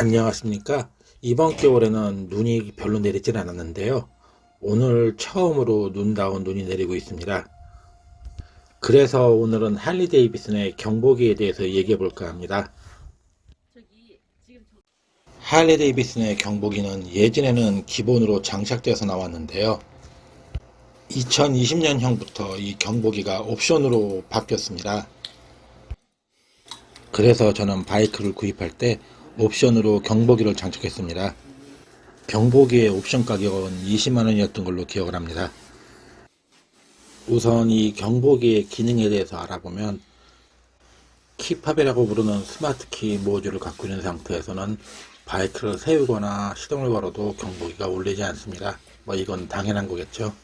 안녕하십니까. 이번 겨울에는 눈이 별로 내리진 않았는데요. 오늘 처음으로 눈다운 눈이 내리고 있습니다. 그래서 오늘은 할리 데이비슨의 경보기에 대해서 얘기해 볼까 합니다. 할리 데이비슨의 경보기는 예전에는 기본으로 장착돼서 나왔는데요. 2020년형부터 이 경보기가 옵션으로 바뀌었습니다. 그래서 저는 바이크를 구입할 때 옵션으로 경보기를 장착했습니다. 경보기의 옵션 가격은 20만원이었던 걸로 기억을 합니다. 우선 이 경보기의 기능에 대해서 알아보면 키팝이라고 부르는 스마트키 모듈을 갖고 있는 상태에서는 바이크를 세우거나 시동을 걸어도 경보기가 울리지 않습니다. 뭐 이건 당연한 거겠죠.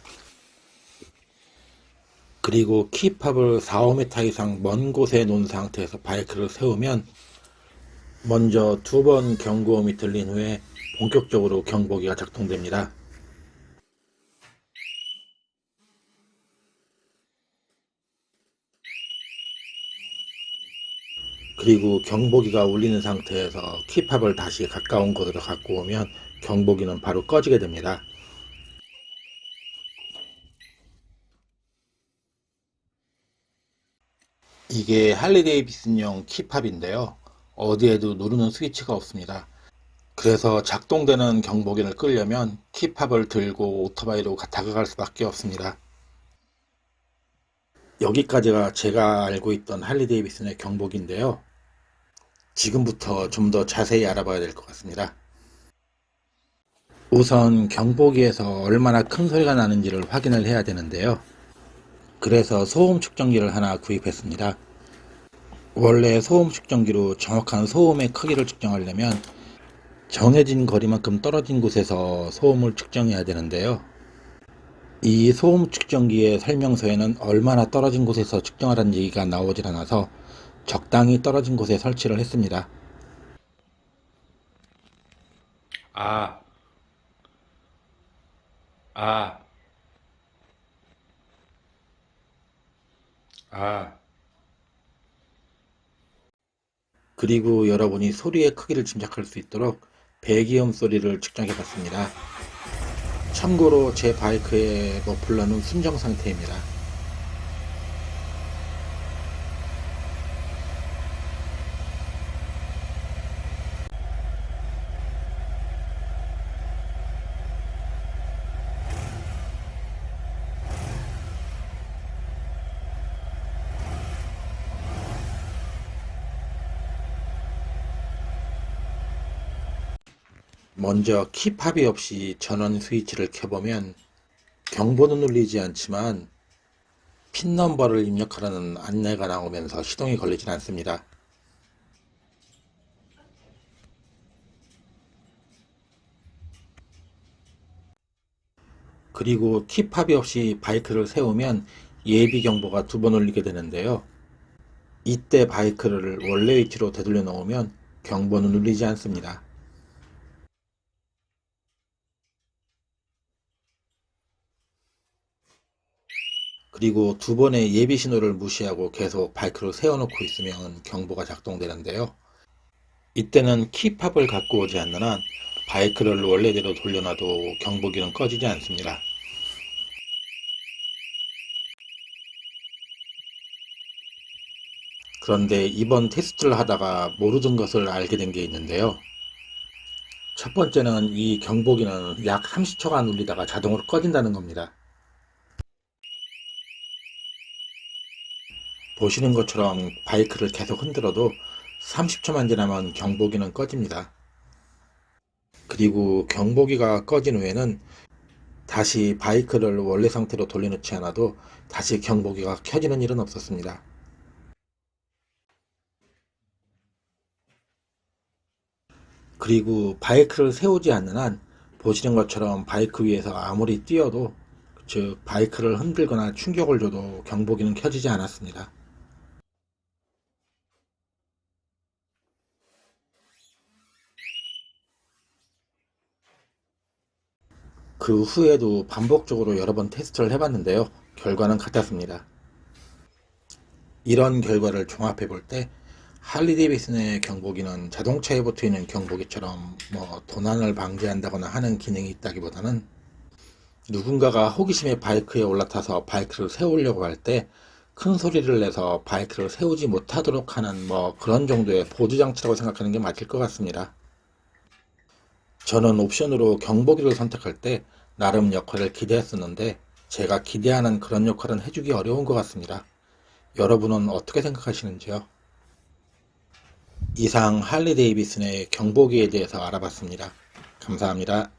그리고 키팝을 4, 5m 이상 먼 곳에 놓은 상태에서 바이크를 세우면 먼저 두 번 경고음이 들린 후에 본격적으로 경보기가 작동됩니다. 그리고 경보기가 울리는 상태에서 키팝을 다시 가까운 곳으로 갖고 오면 경보기는 바로 꺼지게 됩니다. 이게 할리 데이비슨용 키팝인데요. 어디에도 누르는 스위치가 없습니다. 그래서 작동되는 경보기를 끄려면 키팝을 들고 오토바이로 다가갈 수밖에 없습니다. 여기까지가 제가 알고 있던 할리 데이비슨의 경보기인데요. 지금부터 좀 더 자세히 알아봐야 될 것 같습니다. 우선 경보기에서 얼마나 큰 소리가 나는지를 확인을 해야 되는데요. 그래서 소음 측정기를 하나 구입했습니다. 원래 소음 측정기로 정확한 소음의 크기를 측정하려면 정해진 거리만큼 떨어진 곳에서 소음을 측정해야 되는데요. 이 소음 측정기의 설명서에는 얼마나 떨어진 곳에서 측정하라는 얘기가 나오질 않아서 적당히 떨어진 곳에 설치를 했습니다. 아, 아, 아. 그리고 여러분이 소리의 크기를 짐작할 수 있도록 배기음 소리를 측정해 봤습니다. 참고로 제 바이크의 머플러는 순정 상태입니다. 먼저 키 팝이 없이 전원 스위치를 켜보면 경보는 울리지 않지만 핀 넘버를 입력하라는 안내가 나오면서 시동이 걸리진 않습니다. 그리고 키팝이 없이 바이크를 세우면 예비 경보가 두 번 울리게 되는데요. 이때 바이크를 원래 위치로 되돌려 놓으면 경보는 울리지 않습니다. 그리고 두 번의 예비 신호를 무시하고 계속 바이크를 세워놓고 있으면 경보가 작동되는데요. 이때는 키팝을 갖고 오지 않는 한 바이크를 원래대로 돌려놔도 경보기는 꺼지지 않습니다. 그런데 이번 테스트를 하다가 모르던 것을 알게 된 게 있는데요. 첫 번째는 이 경보기는 약 30초간 울리다가 자동으로 꺼진다는 겁니다. 보시는 것처럼 바이크를 계속 흔들어도 30초만 지나면 경보기는 꺼집니다. 그리고 경보기가 꺼진 후에는 다시 바이크를 원래 상태로 돌려놓지 않아도 다시 경보기가 켜지는 일은 없었습니다. 그리고 바이크를 세우지 않는 한 보시는 것처럼 바이크 위에서 아무리 뛰어도 즉 바이크를 흔들거나 충격을 줘도 경보기는 켜지지 않았습니다. 그 후에도 반복적으로 여러 번 테스트를 해봤는데요. 결과는 같았습니다. 이런 결과를 종합해 볼 때 할리 데이비슨의 경보기는 자동차에 붙어 있는 경보기처럼 뭐 도난을 방지한다거나 하는 기능이 있다기보다는 누군가가 호기심에 바이크에 올라타서 바이크를 세우려고 할 때 큰 소리를 내서 바이크를 세우지 못하도록 하는 뭐 그런 정도의 보조 장치라고 생각하는 게 맞을 것 같습니다. 저는 옵션으로 경보기를 선택할 때 나름 역할을 기대했었는데 제가 기대하는 그런 역할은 해주기 어려운 것 같습니다. 여러분은 어떻게 생각하시는지요? 이상 할리 데이비슨의 경보기에 대해서 알아봤습니다. 감사합니다.